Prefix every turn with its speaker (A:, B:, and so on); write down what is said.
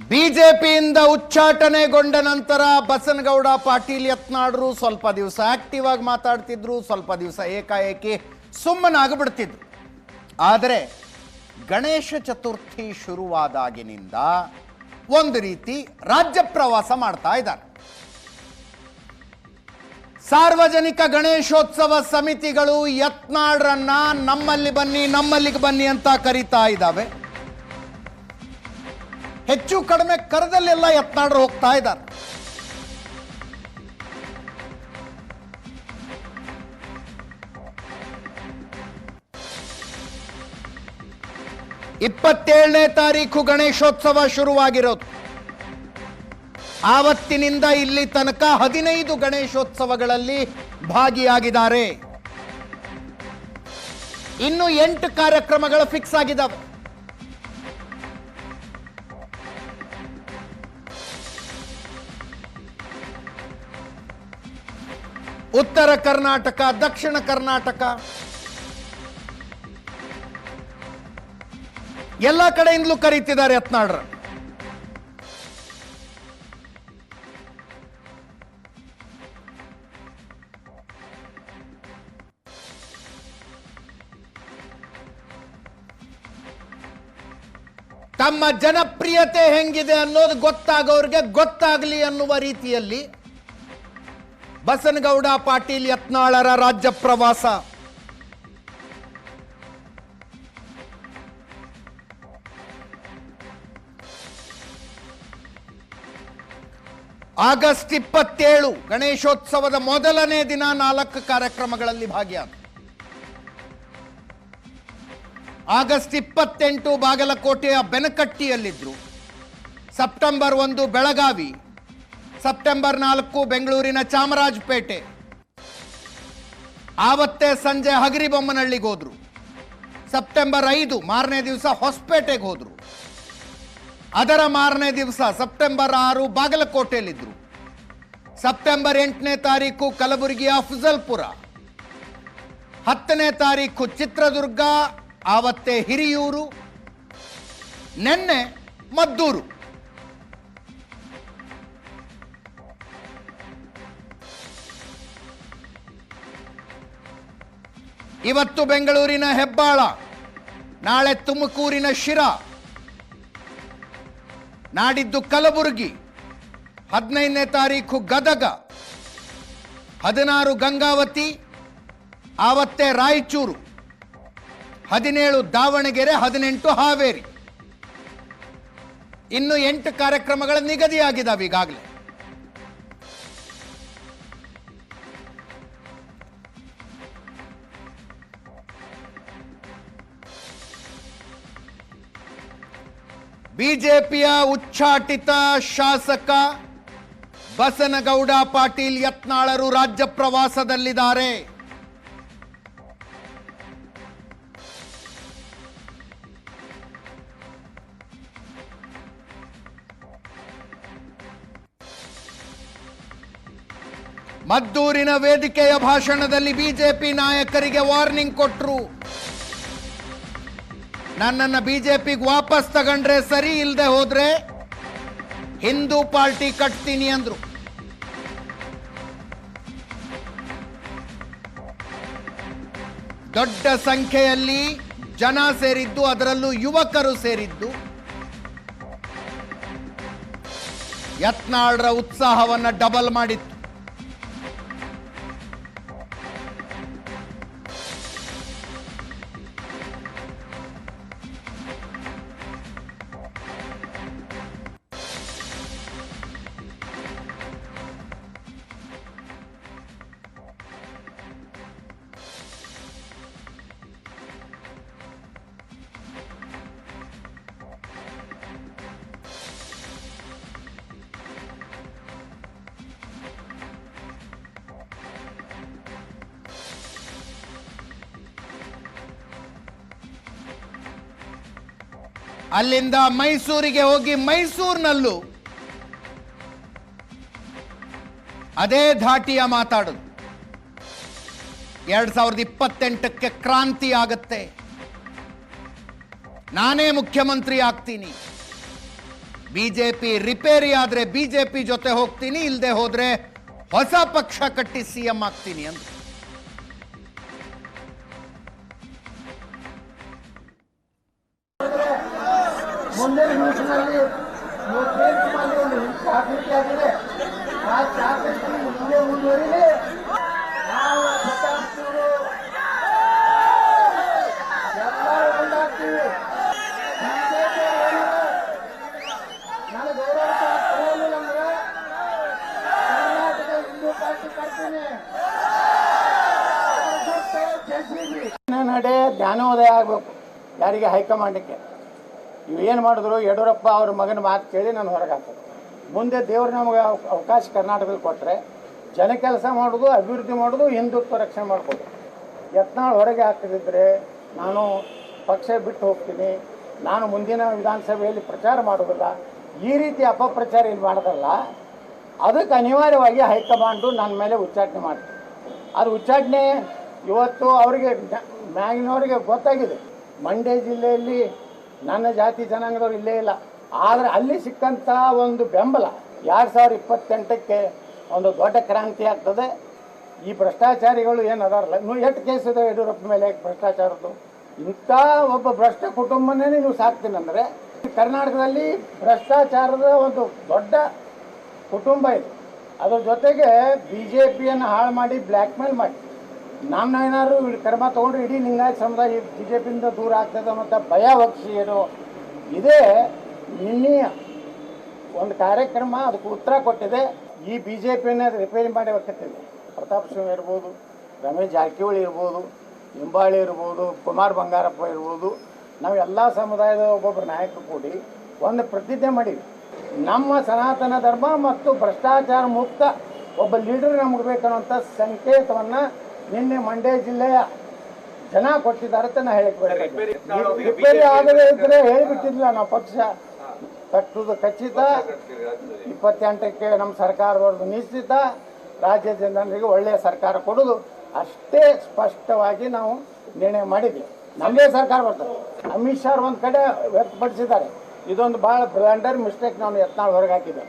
A: ಬಿಜೆಪಿಯಿಂದ ಉಚ್ಚಾಟನೆಗೊಂಡ ನಂತರ ಬಸನಗೌಡ ಪಾಟೀಲ್ ಯತ್ನಾಡ್ರು ಸ್ವಲ್ಪ ದಿವಸ ಆಕ್ಟಿವ್ ಆಗಿ ಮಾತಾಡ್ತಿದ್ರು, ಸ್ವಲ್ಪ ದಿವಸ ಏಕಾಏಕಿ ಸುಮ್ಮನಾಗ್ಬಿಡ್ತಿದ್ರು. ಆದರೆ ಗಣೇಶ ಚತುರ್ಥಿ ಶುರುವಾದಾಗಿನಿಂದ ಒಂದು ರೀತಿ ರಾಜ್ಯ ಪ್ರವಾಸ ಮಾಡ್ತಾ ಇದ್ದಾರೆ. ಸಾರ್ವಜನಿಕ ಗಣೇಶೋತ್ಸವ ಸಮಿತಿಗಳು ಯತ್ನಾಳ್ರನ್ನ ನಮ್ಮಲ್ಲಿ ಬನ್ನಿ, ನಮ್ಮಲ್ಲಿಗೆ ಬನ್ನಿ ಅಂತ ಕರೀತಾ ಇದ್ದಾವೆ. ಹೆಚ್ಚು ಕಡಿಮೆ ಕರದಲ್ಲೆಲ್ಲ ಯತ್ನಾಡ್ರು ಹೋಗ್ತಾ ಇದ್ದಾರೆ. ಇಪ್ಪತ್ತೇಳನೇ ತಾರೀಕು ಗಣೇಶೋತ್ಸವ ಶುರುವಾಗಿರೋದು. ಆವತ್ತಿನಿಂದ ಇಲ್ಲಿ ತನಕ ಹದಿನೈದು ಗಣೇಶೋತ್ಸವಗಳಲ್ಲಿ ಭಾಗಿಯಾಗಿದ್ದಾರೆ. ಇನ್ನು ಎಂಟು ಕಾರ್ಯಕ್ರಮಗಳು ಫಿಕ್ಸ್ ಆಗಿದ್ದಾವೆ ಉತ್ತರ ಕರ್ನಾಟಕ, ದಕ್ಷಿಣ ಕರ್ನಾಟಕ. ಎಲ್ಲ ಕಡೆಯಿಂದಲೂ ಕರೀತಿದ್ದಾರೆ ಯತ್ನಾಳ್ರ. ತಮ್ಮ ಜನಪ್ರಿಯತೆ ಹೆಂಗಿದೆ ಅನ್ನೋದು ಗೊತ್ತಾಗೋರಿಗೆ ಗೊತ್ತಾಗಲಿ ಅನ್ನುವ ರೀತಿಯಲ್ಲಿ ಬಸನಗೌಡ ಪಾಟೀಲ್ ಯತ್ನಾಳರ ರಾಜ್ಯ ಪ್ರವಾಸ. ಆಗಸ್ಟ್ ಇಪ್ಪತ್ತೇಳು ಗಣೇಶೋತ್ಸವದ ಮೊದಲನೇ ದಿನ ನಾಲ್ಕು ಕಾರ್ಯಕ್ರಮಗಳಲ್ಲಿ ಭಾಗಿಯಾದ ಆಗಸ್ಟ್ ಇಪ್ಪತ್ತೆಂಟು ಬಾಗಲಕೋಟೆಯ ಬೆನಕಟ್ಟಿಯಲ್ಲಿದ್ದರು ಸೆಪ್ಟೆಂಬರ್ ಒಂದು ಬೆಳಗಾವಿ. ಸೆಪ್ಟೆಂಬರ್ ನಾಲ್ಕು ಬೆಂಗಳೂರಿನ ಚಾಮರಾಜಪೇಟೆ. ಆವತ್ತೇ ಸಂಜೆ ಹಗರಿಬೊಮ್ಮನಹಳ್ಳಿಗೆ ಹೋದ್ರು. ಸೆಪ್ಟೆಂಬರ್ ಐದು ಮಾರನೇ ದಿವಸ ಹೊಸಪೇಟೆಗೆ ಹೋದ್ರು. ಅದರ ಮಾರನೇ ದಿವಸ ಸೆಪ್ಟೆಂಬರ್ ಆರು ಬಾಗಲಕೋಟೆಯಲ್ಲಿದ್ದರು ಸೆಪ್ಟೆಂಬರ್ ಎಂಟನೇ ತಾರೀಕು ಕಲಬುರಗಿಯ ಅಫಜಲ್ಪುರ ಹತ್ತನೇ ತಾರೀಕು ಚಿತ್ರದುರ್ಗ, ಆವತ್ತೇ ಹಿರಿಯೂರು, ನೆನ್ನೆ ಮದ್ದೂರು. ಇವತ್ತು ಬೆಂಗಳೂರಿನ ಹೆಬ್ಬಾಳ, ನಾಳೆ ತುಮಕೂರಿನ ಶಿರಾ, ನಾಡಿದ್ದು ಕಲಬುರಗಿ, ಹದಿನೈದನೇ ತಾರೀಕು ಗದಗ, ಹದಿನಾರು ಗಂಗಾವತಿ, ಆವತ್ತೇ ರಾಯಚೂರು, ಹದಿನೇಳು ದಾವಣಗೆರೆ, ಹದಿನೆಂಟು ಹಾವೇರಿ. ಇನ್ನು ಎಂಟು ಕಾರ್ಯಕ್ರಮಗಳ ನಿಗದಿಯಾಗಿದ್ದಾವೆ ಈಗಾಗಲೇ. ಬಿಜೆಪಿಯ ಉಚ್ಚಾಟಿತ ಶಾಸಕ ಬಸನಗೌಡ ಪಾಟೀಲ್ ಯತ್ನಾಳರು ರಾಜ್ಯ ಪ್ರವಾಸದಲ್ಲಿದ್ದಾರೆ. ಮದ್ದೂರಿನ ವೇದಿಕೆಯ ಭಾಷಣದಲ್ಲಿ ಬಿಜೆಪಿ ನಾಯಕರಿಗೆ ವಾರ್ನಿಂಗ್ ಕೊಟ್ಟರು ನನ್ನನ್ನು ಬಿಜೆಪಿಗೆ ವಾಪಸ್ ತಗೊಂಡ್ರೆ ಸರಿ ಇಲ್ಲದೆ ಹೋದ್ರೆ ಹಿಂದೂ ಪಾರ್ಟಿ ಕಟ್ತೀನಿ ಅಂದ್ರು. ದೊಡ್ಡ ಸಂಖ್ಯೆಯಲ್ಲಿ ಜನ ಸೇರಿದ್ದು, ಅದರಲ್ಲೂ ಯುವಕರು ಸೇರಿದ್ದು. ಯತ್ನಾಳ್ರ ಉತ್ಸಾಹವನ್ನ ಡಬಲ್ ಮಾಡಿತ್ತು. ಅಲ್ಲಿಂದ ಮೈಸೂರಿಗೆ ಹೋಗಿ ಮೈಸೂರಿನಲ್ಲೂ ಅದೇ ಧಾಟಿಯ ಮಾತಾಡುದು. ಎರಡ್ ಸಾವಿರದ ಇಪ್ಪತ್ತೆಂಟಕ್ಕೆ ಕ್ರಾಂತಿ ಆಗತ್ತೆ. ನಾನೇ ಮುಖ್ಯಮಂತ್ರಿ ಆಗ್ತೀನಿ. ಬಿಜೆಪಿ ರಿಪೇರಿ ಆದ್ರೆ ಬಿಜೆಪಿ ಜೊತೆ ಹೋಗ್ತೀನಿ ಇಲ್ಲದೆ ಹೋದ್ರೆ ಹೊಸ ಪಕ್ಷ ಕಟ್ಟಿ ಸಿಎಂ ಆಗ್ತೀನಿ ಅಂತ
B: ನಿಮಿಷದಲ್ಲಿ ಒಂದು ಚಾಕ್ಲೇಟ್ ಆಗಿದೆ ಆ ಚಾಕ್ಲೇಟ್ ಮುಂದೆ ಮುಂದುವರಿಲಿ. ನಡೆ ಜ್ಞಾನೋದಯ ಆಗಬೇಕು. ಯಾರಿಗೆ ಹೈಕಮಾಂಡಕ್ಕೆ ಏನು ಮಾಡಿದ್ರು? ಯಡಿಯೂರಪ್ಪ ಅವ್ರ ಮಗನ ಮಾತು ಕೇಳಿ ನಾನು ಹೊರಗೆ ಹಾಕೋದು. ಮುಂದೆ ದೇವ್ರು ನಮಗೆ ಅವ- ಅವಕಾಶ ಕರ್ನಾಟಕದಲ್ಲಿ ಕೊಟ್ಟರೆ ಜನ ಕೆಲಸ ಮಾಡೋದು, ಅಭಿವೃದ್ಧಿ ಮಾಡೋದು, ಹಿಂದುತ್ವ ರಕ್ಷಣೆ ಮಾಡ್ಬೋದು. ಯತ್ನಾಳ್ ಹೊರಗೆ ಹಾಕದಿದ್ರೆ ನಾನು ಪಕ್ಷ ಬಿಟ್ಟು ಹೋಗ್ತೀನಿ, ನಾನು ಮುಂದಿನ ವಿಧಾನಸಭೆಯಲ್ಲಿ ಪ್ರಚಾರ ಮಾಡೋದಿಲ್ಲ ಈ ರೀತಿ ಅಪಪ್ರಚಾರ ಇಲ್ಲಿ ಮಾಡೋದಲ್ಲ. ಅದಕ್ಕೆ ಅನಿವಾರ್ಯವಾಗಿ ಹೈಕಮಾಂಡು ನನ್ನ ಮೇಲೆ ಉಚ್ಚಾಟನೆ ಮಾಡ್ತೀನಿ ಅದು ಉಚ್ಚಾಟನೆ ಇವತ್ತು ಅವರಿಗೆ ಮ್ಯಾಗಿನವರಿಗೆ ಗೊತ್ತಾಗಿದೆ. ಮಂಡ್ಯ ಜಿಲ್ಲೆಯಲ್ಲಿ ನನ್ನ ಜಾತಿ ಜನಾಂಗದವ್ರು ಇಲ್ಲೇ ಇಲ್ಲ. ಆದರೆ ಅಲ್ಲಿ ಸಿಕ್ಕಂಥ ಒಂದು ಬೆಂಬಲ ಎರಡು ಸಾವಿರದ ಇಪ್ಪತ್ತೆಂಟಕ್ಕೆ ಒಂದು ದೊಡ್ಡ ಕ್ರಾಂತಿ ಆಗ್ತದೆ. ಈ ಭ್ರಷ್ಟಾಚಾರಿಗಳು ಏನು ಅದಾರಲ್ಲ ನೀವು ಎಷ್ಟು ಕೇಸ್ ಇದೆ ಯಡಿಯೂರಪ್ಪ ಮೇಲೆ ಭ್ರಷ್ಟಾಚಾರದ್ದು? ಇಂಥ ಒಬ್ಬ ಭ್ರಷ್ಟ ಕುಟುಂಬನೇ ನೀವು ಸಾಕ್ತೀನಂದರೆ ಕರ್ನಾಟಕದಲ್ಲಿ ಭ್ರಷ್ಟಾಚಾರದ ಒಂದು ದೊಡ್ಡ ಕುಟುಂಬ ಇದೆ. ಅದ್ರ ಜೊತೆಗೆ ಬಿ ಜೆ ಪಿಯನ್ನು ಹಾಳು ಮಾಡಿ ಬ್ಲ್ಯಾಕ್ ಮೇಲ್ ಮಾಡಿ. ನಮ್ಮ ಏನಾದ್ರು ಇಲ್ಲಿ ಕ್ರಮ ತೊಗೊಂಡ್ರೆ ಇಡೀ ಲಿಂಗಾಯತ ಸಮುದಾಯ ಬಿ ಜೆ ಪಿಯಿಂದ ದೂರ ಆಗ್ತದೆ ಮತ್ತು ಭಯ ವಕ್ಷಿ ಏನು? ಇದೇ ನಿನ್ನೆಯ ಒಂದು ಕಾರ್ಯಕ್ರಮ ಅದಕ್ಕೆ ಉತ್ತರ ಕೊಟ್ಟಿದೆ. ಈ ಬಿ ಜೆ ಪಿಯನ್ನು ರಿಪೇರಿ ಮಾಡಿ ಪ್ರತಾಪ್ ಸಿಂಹ ಇರ್ಬೋದು, ರಮೇಶ್ ಜಾರಕಿಹೊಳಿ ಇರ್ಬೋದು ನಿಂಬಾಳಿ ಇರ್ಬೋದು, ಕುಮಾರ್ ಬಂಗಾರಪ್ಪ ಇರ್ಬೋದು, ನಾವು ಎಲ್ಲ ಸಮುದಾಯದ ಒಬ್ಬೊಬ್ಬರು ನಾಯಕರು ಕೂಡಿ ಒಂದು ಪ್ರತಿಜ್ಞೆ ಮಾಡಿವಿ. ನಮ್ಮ ಸನಾತನ ಧರ್ಮ ಮತ್ತು ಭ್ರಷ್ಟಾಚಾರ ಮುಕ್ತ ಒಬ್ಬ ಲೀಡರ್ ನಮಗೆ ಬೇಕನ್ನುವಂಥ ಸಂಕೇತವನ್ನು ನಿನ್ನೆ ಮಂಡ್ಯ ಜಿಲ್ಲೆಯ ಜನ ಕೊಟ್ಟಿದ್ದಾರೆ ಅಂತ ನಾ ಹೇಳಿಕ್ ರಿಪೇರಿ ಆಗದೇ ಇದ್ರೆ ಹೇಳಿಬಿಟ್ಟಿದ್ಲ ನಾವು ಪಕ್ಷ. ಕಟ್ಟುದು ಖಚಿತ. ಇಪ್ಪತ್ತೆಂಟಕ್ಕೆ ನಮ್ಮ ಸರ್ಕಾರದವ್ರದ್ದು ನಿಶ್ಚಿತ. ರಾಜ್ಯ ಜನರಿಗೆ ಒಳ್ಳೆಯ ಸರ್ಕಾರ ಕೊಡೋದು. ಅಷ್ಟೇ ಸ್ಪಷ್ಟವಾಗಿ ನಾವು ನಿರ್ಣಯ ಮಾಡಿದ್ವಿ. ನಮ್ಮದೇ ಸರ್ಕಾರ ಬರ್ತದೆ. ಅಮಿತ್ ಶಾ ಒಂದು ಕಡೆ ವ್ಯಕ್ತಪಡಿಸಿದ್ದಾರೆ. ಇದೊಂದು ಭಾಳ ಬ್ಲಂಡರ್ ಮಿಸ್ಟೇಕ್ ನಾವು ಯತ್ನಾಳ್ ಹೊರಗೆ ಹಾಕಿದ್ದೇವೆ